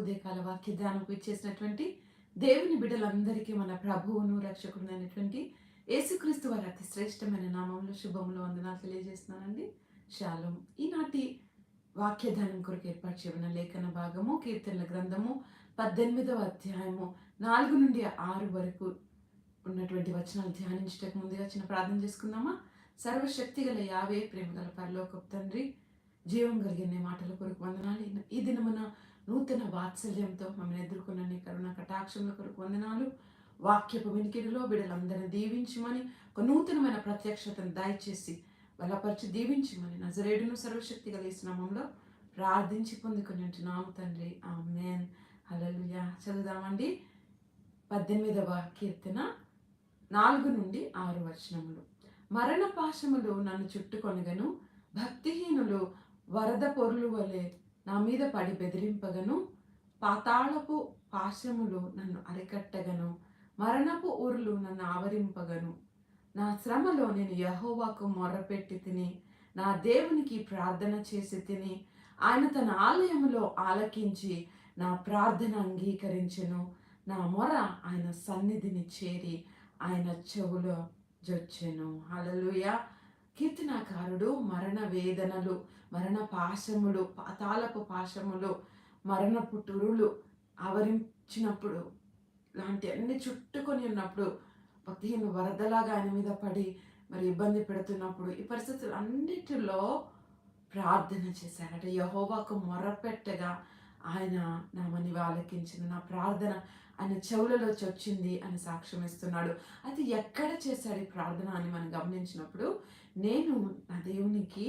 ఉదయకాల వాక్య ధ్యానంకు ఇచ్చేసినటువంటి దేవుని బిడ్డలందరికీ మన ప్రభువును రక్షకుడు అయినటువంటి యేసుక్రీస్తు వారి అతి శ్రేష్టమైన నామంలో శుభములు వందనాలు తెలియజేస్తున్నానండి. శాలం ఈనాటి వాక్య ధ్యానం కొరకు ఏర్పాటు చేయబడిన లేఖన భాగము కీర్తనల గ్రంథము పద్దెనిమిదవ అధ్యాయము నాలుగు నుండి ఆరు వరకు ఉన్నటువంటి వచనాలు ధ్యానించటకు ముందుగా చిన్న ప్రార్థన చేసుకుందామా? సర్వశక్తి గల యావే ప్రేమ గల పరలోకపు తండ్రి జీవం కలిగిన మాటల కొరకు వందనాలు. ఈ దినమున నూతన వాత్సల్యంతో మమ్మల్ని ఎదుర్కొన్న నీ కరుణ కటాక్షముల కొరకు వందనాలు. వాక్యపు వినికిడిలో బిడ్డలందరినీ దీవించమని ఒక నూతనమైన ప్రత్యక్షతను దయచేసి బలపరిచి దీవించమని నజరేడును సర్వశక్తి కలిగిన ప్రార్థించి పొందుకుని ఉంటున్నాము తండ్రి. ఆ మేన్ హలలుయా చదువుదామండి. పద్దెనిమిదవ కీర్తన నాలుగు నుండి ఆరు వచనములు. మరణ పాశములు నన్ను చుట్టుకొనగను భక్తిహీనులు వరద పొరులు వలె నా మీద పడి బెదిరింపగను పాతాళపు పాశములు నన్ను అరికట్టగను మరణపు ఊర్లు నన్ను ఆవరింపగను. నా శ్రమలో నేను యహోవాకు మొర్రపెట్టి తిని నా దేవునికి ప్రార్థన చేసి తిని ఆయన తన ఆలయములో ఆలకించి నా ప్రార్థన అంగీకరించెను. నా మొర ఆయన సన్నిధిని చేరి ఆయన చెవులో జొచ్చెను. హల్లెలూయ. కీర్తనాకారుడు మరణ వేదనలు మరణ పాశములు పాతాలపు పాశములు మరణపు టురులు ఆవరించినప్పుడు లాంటి అన్ని చుట్టుకొని ఉన్నప్పుడు భక్తిహీన వరదలాగా ఆయన మీద పడి మరి ఇబ్బంది పెడుతున్నప్పుడు ఈ పరిస్థితులు అన్నిటిలో ప్రార్థన చేశారట. యహోవాకు మొరపెట్టగా ఆయన నా మనివి ఆలకించిన నా ప్రార్థన ఆయన చెవులలో చొచ్చింది అని సాక్ష్యం ఇస్తున్నాడు అది ఎక్కడ చేశాడు ఈ ప్రార్థన అని మనం గమనించినప్పుడు నేను నా దేవునికి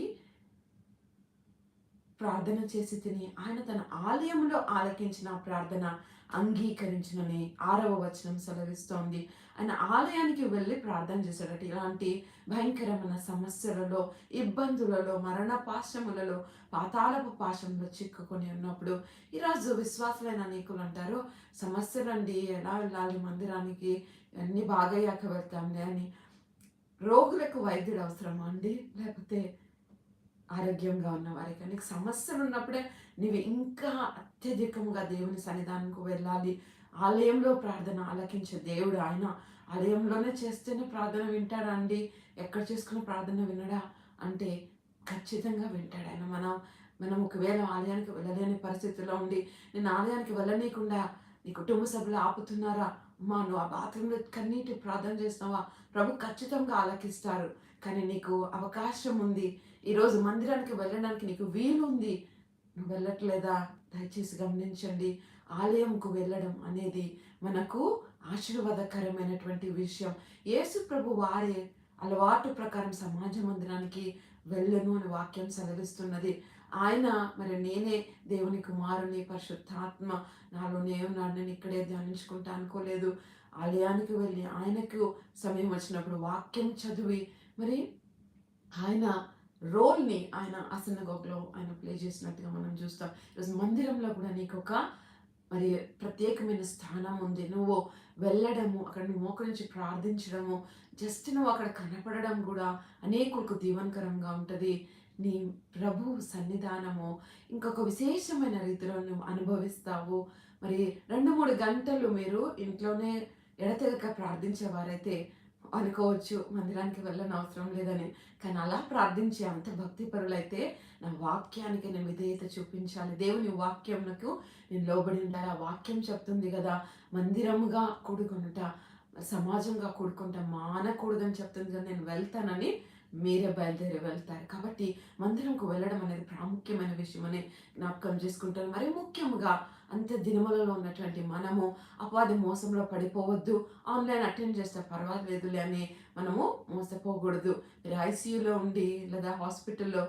ప్రార్థన చేసి తిని ఆయన తన ఆలయంలో ఆలకించిన ప్రార్థన అంగీకరించినని ఆరవ వచనం సెలవిస్తోంది. ఆయన ఆలయానికి వెళ్ళి ప్రార్థన చేశాడట. ఇలాంటి భయంకరమైన సమస్యలలో ఇబ్బందులలో మరణ పాశములలో పాతాళపు పాశంలో చిక్కుకొని ఉన్నప్పుడు ఈరోజు విశ్వాసులైన అనేకులు అంటారు సమస్యలండి ఎలా వెళ్ళాలి మందిరానికి అన్నీ బాగయ్యాక వెళ్తాంలే అని రోగులకు వైద్యుడు అవసరమా అండి? లేకపోతే ఆరోగ్యంగా ఉన్న వారికి? నీకు సమస్యలు ఉన్నప్పుడే నీవు ఇంకా అత్యధికంగా దేవుని సన్నిధానంకు వెళ్ళాలి. ఆలయంలో ప్రార్థన ఆలకించే దేవుడు ఆయన. ఆలయంలోనే చేస్తేనే ప్రార్థన వింటాడా అండి? ఎక్కడ చేసుకున్న ప్రార్థన వినడా? అంటే ఖచ్చితంగా వింటాడు ఆయన. మనం మనం ఒకవేళ ఆలయానికి వెళ్ళలేని పరిస్థితిలో ఉండి నేను ఆలయానికి వెళ్ళనీయకుండా నీ కుటుంబ సభ్యులు ఆపుతున్నారా? అమ్మా నువ్వు ఆ బాత్రూంలో కన్నీటి ప్రార్థన చేస్తున్నావా? ప్రభు ఖచ్చితంగా ఆలకిస్తారు. కానీ నీకు అవకాశం ఉంది. ఈరోజు మందిరానికి వెళ్ళడానికి నీకు వీలు ఉంది. నువ్వు వెళ్ళట్లేదా? దయచేసి గమనించండి. ఆలయంకు వెళ్ళడం అనేది మనకు ఆశీర్వాదకరమైనటువంటి విషయం. యేసు ప్రభు వారే అలవాటు ప్రకారం సమాజ మందిరానికి వెళ్ళను అని వాక్యం సెలవిస్తున్నది. ఆయన మరి నేనే దేవుని కుమారుని పరిశుద్ధాత్మ నాలోనే ఉన్నాడు నేను ఇక్కడే ధ్యానించుకుంటా అనుకోలేదు. ఆలయానికి వెళ్ళి ఆయనకు సమయం వచ్చినప్పుడు వాక్యం చదివి మరి ఆయన రోల్ని ఆయన అసనగోగ్లో ఆయన ప్లే చేసినట్టుగా మనం చూస్తాం. ఈరోజు మందిరంలో కూడా నీకు ఒక మరి ప్రత్యేకమైన స్థానం ఉంది. నువ్వు వెళ్ళడము అక్కడ నువ్వు మోకరించి ప్రార్థించడము జస్ట్ నువ్వు అక్కడ కనపడడం కూడా అనేకులకు దీవనకరంగా ఉంటుంది. నీ ప్రభు సన్నిధానము ఇంకొక విశేషమైన రీతిలో నువ్వు అనుభవిస్తావు. మరి రెండు మూడు గంటలు మీరు ఇంట్లోనే ఎడతెగక ప్రార్థించేవారైతే అనుకోవచ్చు మందిరానికి వెళ్ళని అవసరం లేదని. కానీ అలా ప్రార్థించే అంత భక్తి పరులైతే నా వాక్యానికి నేను విధేయత చూపించాలి. దేవుని వాక్యంకు నేను లోబడి ఉండాలి. ఆ వాక్యం చెప్తుంది కదా మందిరముగా కూడుకుంట సమాజంగా కూడుకుంట మానకూడదని చెప్తుంది కదా నేను వెళ్తానని మీరే బయలుదేరి వెళ్తారు. కాబట్టి మందిరంకు వెళ్ళడం అనేది ప్రాముఖ్యమైన విషయం అని జ్ఞాపకం చేసుకుంటాను. మరి ముఖ్యంగా అంత దినములలో ఉన్నటువంటి మనము అపాధి మోసంలో పడిపోవద్దు. ఆన్లైన్ అటెండ్ చేస్తే పర్వాలేదులే అని మనము మోసపోకూడదు. మీరు ఐసీయూలో ఉండి లేదా హాస్పిటల్లో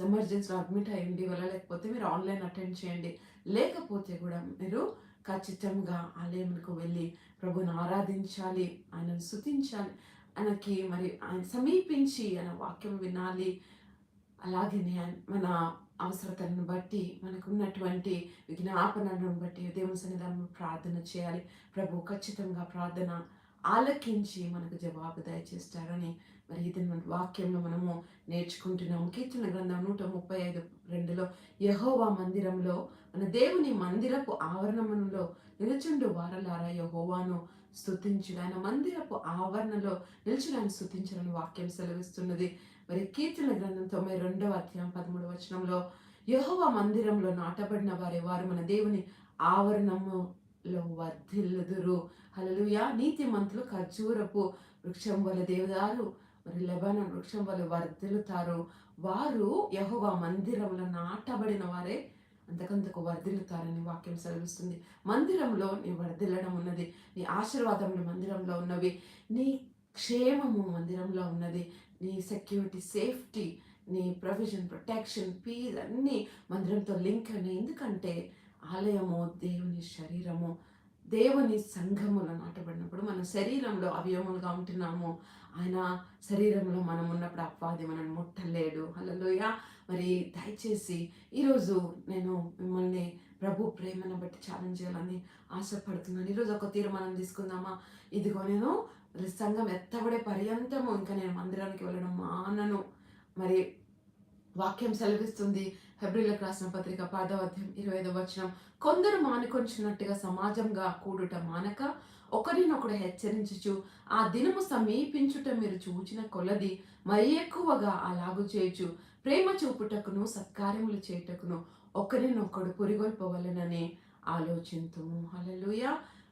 ఎమర్జెన్సీలో అడ్మిట్ అయ్యండి వల్ల వెళ్ళలేకపోతే మీరు ఆన్లైన్ అటెండ్ చేయండి. లేకపోతే కూడా మీరు ఖచ్చితంగా ఆలయంకు వెళ్ళి ప్రభుని ఆరాధించాలి ఆయనను స్థుతించాలి ఆయనకి మరి ఆయన సమీపించి ఆయన వాక్యం వినాలి. అలాగే మన అవసరతలను బట్టి మనకున్నటువంటి విజ్ఞాపనలను బట్టి దేవుని సన్నిధానం ప్రార్థన చేయాలి. ప్రభు ఖచ్చితంగా ప్రార్థన ఆలకించి మనకు జవాబు దయచేస్తారని మరి ఇది మన వాక్యంలో మనము నేర్చుకుంటున్నాము. కీర్తన గ్రంథం నూట ముప్పై ఐదు రెండులో యహోవా మందిరంలో మన దేవుని మందిరపు ఆవరణములో నిలుచుండు వారలారా యహోవాను స్తుతించుడు. ఆయన మందిరపు ఆవరణలో నిలిచిన ఆయన వాక్యం సెలవిస్తున్నది. మరి కీర్తన గ్రంథం తొంభై రెండవ అధ్యాయం పదమూడవ వచనంలో యహోవ మందిరంలో నాటబడిన వారి వారు మన దేవుని ఆవరణములో వర్ధిల్లుదురు. హలోయ నీతి మంతులు ఖర్జూరపు వృక్షం వల్ల దేవదారు మరి లెబాన వృక్షం వల్ల వర్ధిల్లుతారు. వారు యహోవా మందిరంలో నాటబడిన వారే అంతకంతకు వర్ధిల్లుతారని వాక్యం సెలవిస్తుంది. మందిరంలో నీ వర్ధిల్లడం ఉన్నది. నీ ఆశీర్వాదములు మందిరంలో ఉన్నవి. నీ క్షేమము మందిరంలో ఉన్నది. నీ సెక్యూరిటీ సేఫ్టీ నీ ప్రొవిజన్ ప్రొటెక్షన్ పీస్ అన్నీ మందిరంతో లింక్ అయినాయి. ఎందుకంటే ఆలయము దేవుని శరీరము దేవుని సంఘములో నాటబడినప్పుడు మన శరీరంలో అవయవములుగా ఉంటున్నాము. ఆయన శరీరంలో మనం ఉన్నప్పుడు అప్వాది మనం ముట్టలేడు. అలలోయ మరి దయచేసి ఈరోజు నేను మిమ్మల్ని ప్రభు ప్రేమను బట్టి ఛాలెంజ్ చేయాలని ఆశపడుతున్నాను. ఈరోజు ఒక తీర్మానం తీసుకుందామా? ఇదిగో నేను సంఘం ఎత్తబడే పర్యంతము ఇంకా నేను మందిరానికి వెళ్ళడం మానను. మరి వాక్యం సెలవిస్తుంది. ఫిబ్రిలకు రాసిన పత్రిక పదవ ఇరవై ఐదో వచనం. కొందరు మానుకొంచినట్టుగా సమాజంగా కూడుట మానక ఒకరినొకడు హెచ్చరించుచు ఆ దినము సమీపించుట మీరు చూచిన కొలది మరి ఎక్కువగా అలాగు చేయొచ్చు ప్రేమ చూపుటకును సత్కార్యములు చేయుటకును ఒకరినొకడు పొరిగొల్పవలననే ఆలోచింతుము హలలుయ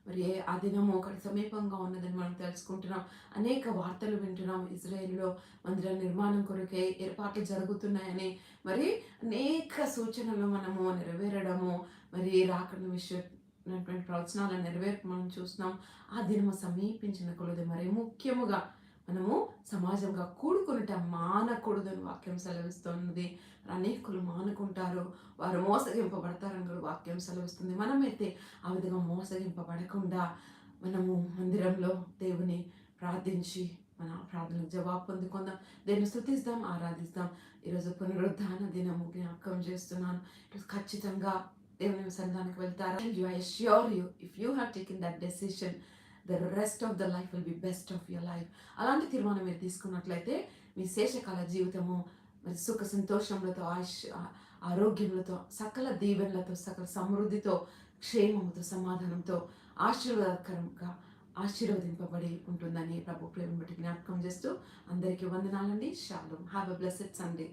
మరి ఆ దినము ఒకటి సమీపంగా ఉన్నదని మనం తెలుసుకుంటున్నాం. అనేక వార్తలు వింటున్నాం ఇజ్రాయెల్లో. మందిర నిర్మాణం కొరకే ఏర్పాట్లు జరుగుతున్నాయని. మరి అనేక సూచనలు మనము నెరవేరడము మరి రాకడ విషయ ప్రవచనాలను నెరవేర్పు మనం చూస్తున్నాం. ఆ దినము సమీపించిన కొలది మరి ముఖ్యముగా మనము సమాజంగా కూడుకున్నట మానకూడదని వాక్యం సెలవిస్తుంది. అనేకులు మానుకుంటారు. వారు మోసగింపబడతారని కూడా వాక్యం సెలవిస్తుంది. మనమైతే ఆ విధంగా మోసగింపబడకుండా మనము మందిరంలో దేవుని ప్రార్థించి మన ప్రార్థనకు జవాబు పొందుకుందాం. దేవుని స్థుతిస్తాం ఆరాధిస్తాం. ఈరోజు పునరుద్ధాన దినము జ్ఞాపకం చేస్తున్నాను. ఈరోజు ఖచ్చితంగా దేవుని సన్నిధానికి వెళ్తారా? You assure you if you have taken that decision the rest of the life will be best of your life అలాంటి తీర్మానం మీరు తీసుకున్నట్లయితే మీ శేషకాల జీవితము మరి సుఖ సంతోషములతో ఆయుష్ ఆరోగ్యములతో సకల దీవెనలతో సకల సమృద్ధితో క్షేమముతో సమాధానంతో ఆశీర్వాదకరంగా ఆశీర్వదింపబడి ఉంటుందని ప్రభు ప్రేమ బట్టి జ్ఞాపకం చేస్తూ అందరికీ వందనాలండి. షాలు హ్యావ్ అ బ్లెస్డ్ సండే